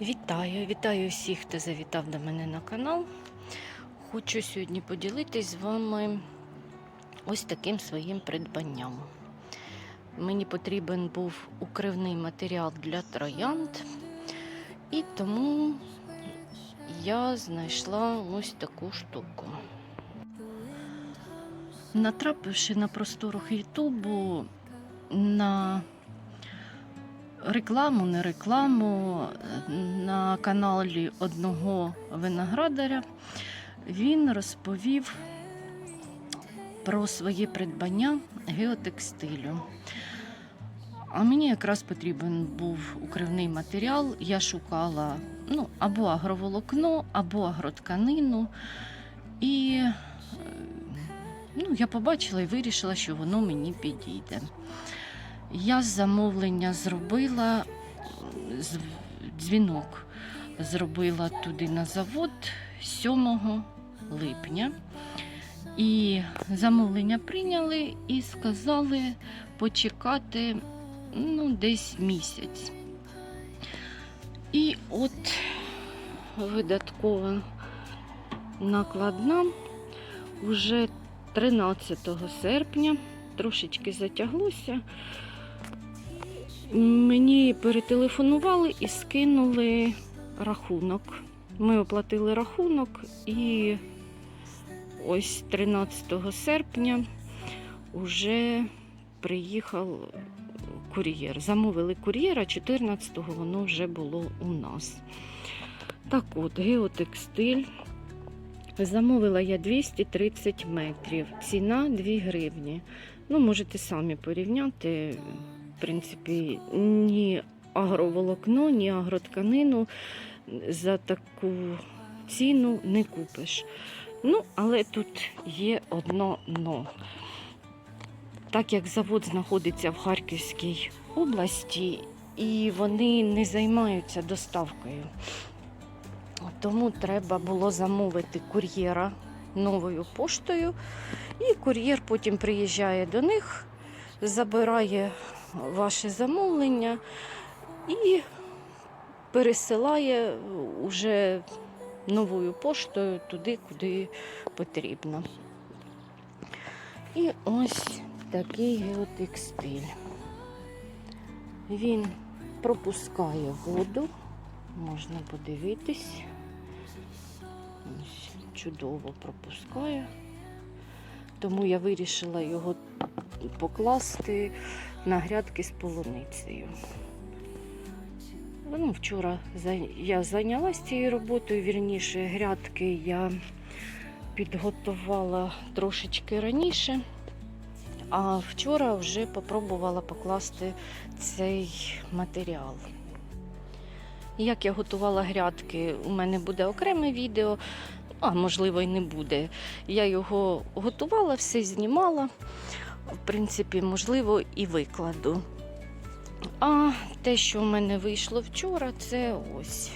Вітаю, вітаю всіх, хто завітав до мене на канал. Хочу сьогодні поділитись з вами ось таким своїм придбанням. Мені потрібен був укривний матеріал для троянд, і тому я знайшла ось таку штуку. Натрапивши на просторах Ютубу на рекламу, не рекламу на каналі одного виноградаря, він розповів про своє придбання геотекстилю. А мені якраз потрібен був укривний матеріал. Я шукала ну, або агроволокно, або агротканину. І е, ну, я побачила і вирішила, що воно мені підійде. Я замовлення зробила, дзвінок зробила туди на завод 7 липня. І замовлення прийняли і сказали почекати ну, десь місяць. І от видаткова накладна вже 13 серпня трошечки затяглося. Мені перетелефонували і скинули рахунок. Ми оплатили рахунок і ось 13 серпня вже приїхав кур'єр. Замовили кур'єра, 14-го воно вже було у нас. Так от, геотекстиль. Замовила я 230 метрів. Ціна 2 гривні. Ну, можете самі порівняти. В принципі, ні агроволокно, ні агротканину за таку ціну не купиш. Ну, але тут є одно но. Так як завод знаходиться в Харківській області, і вони не займаються доставкою. Тому треба було замовити кур'єра новою поштою, і кур'єр потім приїжджає до них, забирає ваше замовлення і пересилає уже новою поштою туди, куди потрібно. І ось такий геотекстиль. Він пропускає воду, можна подивитись. Ось, чудово пропускає. Тому я вирішила його покласти на грядки з полуницею. Ну, вчора я зайнялася цією роботою, вірніше, грядки я підготувала трошечки раніше, а вчора вже попробувала покласти цей матеріал. Як я готувала грядки, у мене буде окреме відео, а можливо і не буде. Я його готувала, все знімала. В принципі, можливо, і викладу. А те, що в мене вийшло вчора, це ось.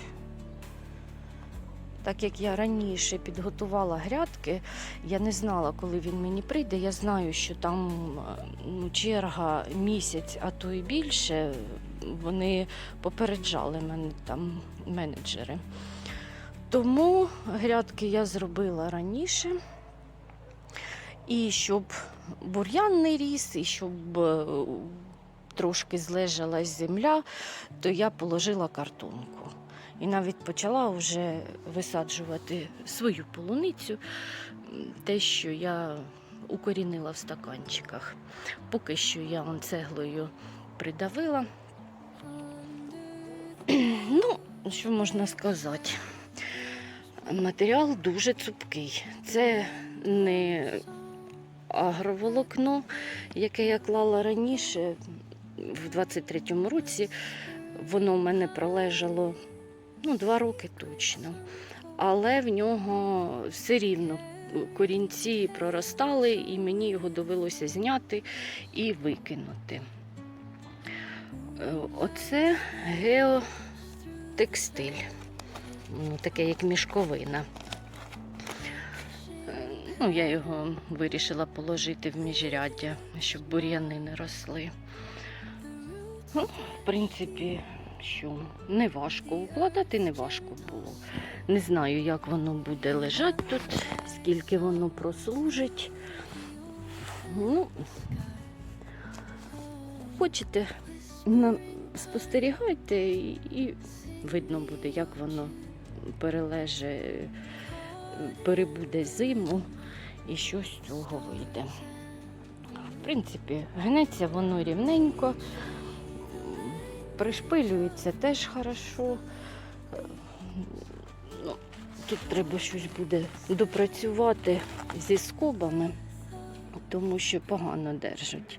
Так як я раніше підготувала грядки, я не знала, коли він мені прийде. Я знаю, що там ну, черга місяць, а то і більше. Вони попереджали мене там менеджери. Тому грядки я зробила раніше. І щоб бур'ян не ріс, і щоб е, трошки злежалась земля, то я положила картонку. І навіть почала вже висаджувати свою полуницю, те, що я укорінила в стаканчиках. Поки що я вон цеглою придавила. Ну, що можна сказати? Матеріал дуже цупкий. Це не агроволокно, яке я клала раніше, в 23-му році. Воно в мене пролежало ну, два роки точно. Але в нього все рівно корінці проростали, і мені його довелося зняти і викинути. Е, Оце геотекстиль, таке як мішковина. Ну, я його вирішила положити в міжряддя, щоб бур'яни не росли. Ну, в принципі, що не важко укладати, не важко було. Не знаю, як воно буде лежати тут, скільки воно прослужить. Ну, хочете, спостерігайте і, видно буде, як воно перележе, перебуде зиму і що з цього вийде. В принципі, гнеться воно рівненько, пришпилюється теж хорошо. Ну, тут треба щось буде допрацювати зі скобами, тому що погано держать.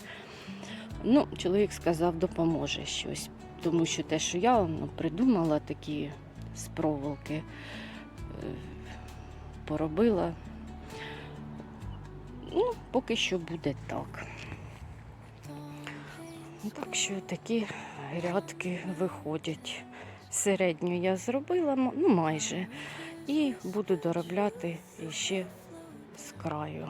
Ну, чоловік сказав, допоможе щось, тому що те, що я ну, придумала такі з проволоки, е, поробила. Ну, поки що буде так. Так що такі грядки виходять. Середню я зробила, ну майже. І буду доробляти іще з краю.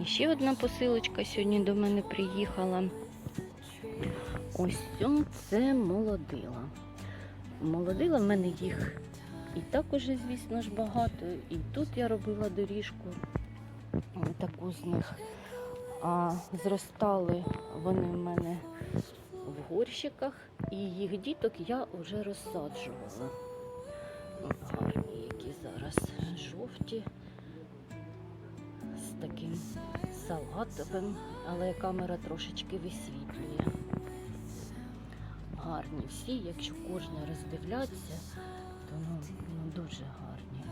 І ще одна посилочка сьогодні до мене приїхала. Ось це молодила. Молодила в мене їх і так уже, звісно ж, багато. І тут я робила доріжку таку з них. А зростали вони в мене в горщиках, і їх діток я вже розсаджувала. Гарні, які зараз жовті, з таким салатовим, але камера трошечки висвітлює. Гарні всі, якщо ну, ну дуже гарні.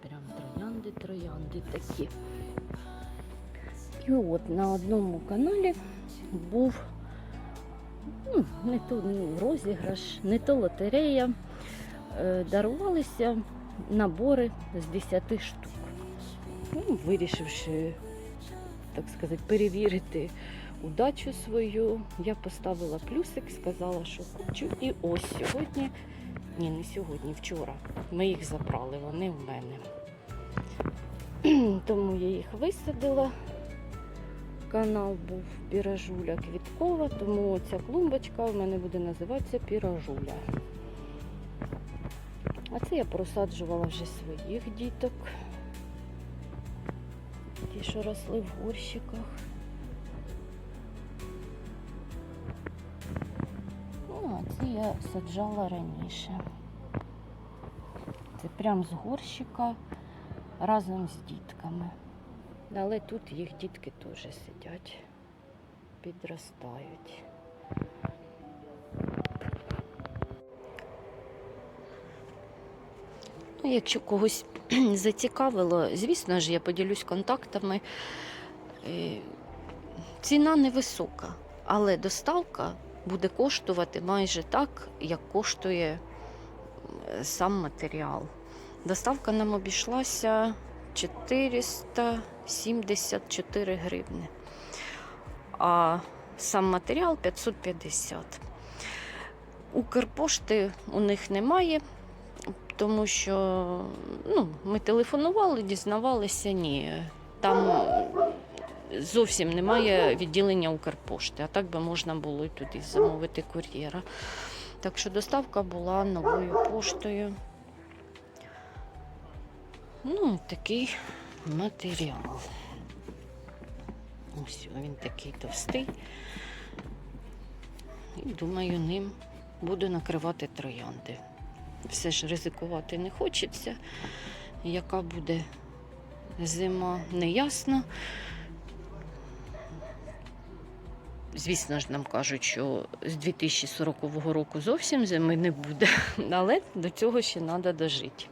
Прям троянди, троянди такі. І от на одному каналі був ну, не то ну, розіграш, не то лотерея. Е, дарувалися набори з 10 штук. Ну, вирішивши, так сказати, перевірити удачу свою, я поставила плюсик, сказала, що хочу. І ось сьогодні, ні, не сьогодні, вчора. Ми їх забрали, вони в мене. Тому я їх висадила. Канал був Піражуля Квіткова, тому ця клумбочка в мене буде називатися Піражуля. А це я просаджувала вже своїх діток. Ті, що росли в горщиках. Я саджала раніше. Це прям з горщика разом з дітками. Але тут їх дітки теж сидять, підростають. Ну, якщо когось зацікавило, звісно ж, я поділюсь контактами. Е, Ціна невисока, але доставка буде коштувати майже так, як коштує сам матеріал. Доставка нам обійшлася 474 гривни, а сам матеріал 550. Укрпошти у них немає, тому що ну, ми телефонували, дізнавалися, ні. Там зовсім немає відділення Укрпошти, а так би можна було і туди замовити кур'єра. Так що доставка була новою поштою. Ну, такий матеріал. Ось він такий товстий. І думаю, ним буду накривати троянди. Все ж ризикувати не хочеться. Яка буде зима, не Звісно ж, нам кажуть, що з 2040 року зовсім зими не буде, але до цього ще треба дожити.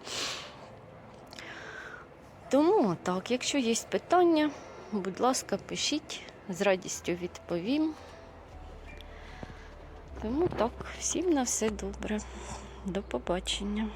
Тому так, якщо є питання, будь ласка, пишіть, з радістю відповім. Тому так, всім на все добре. До побачення.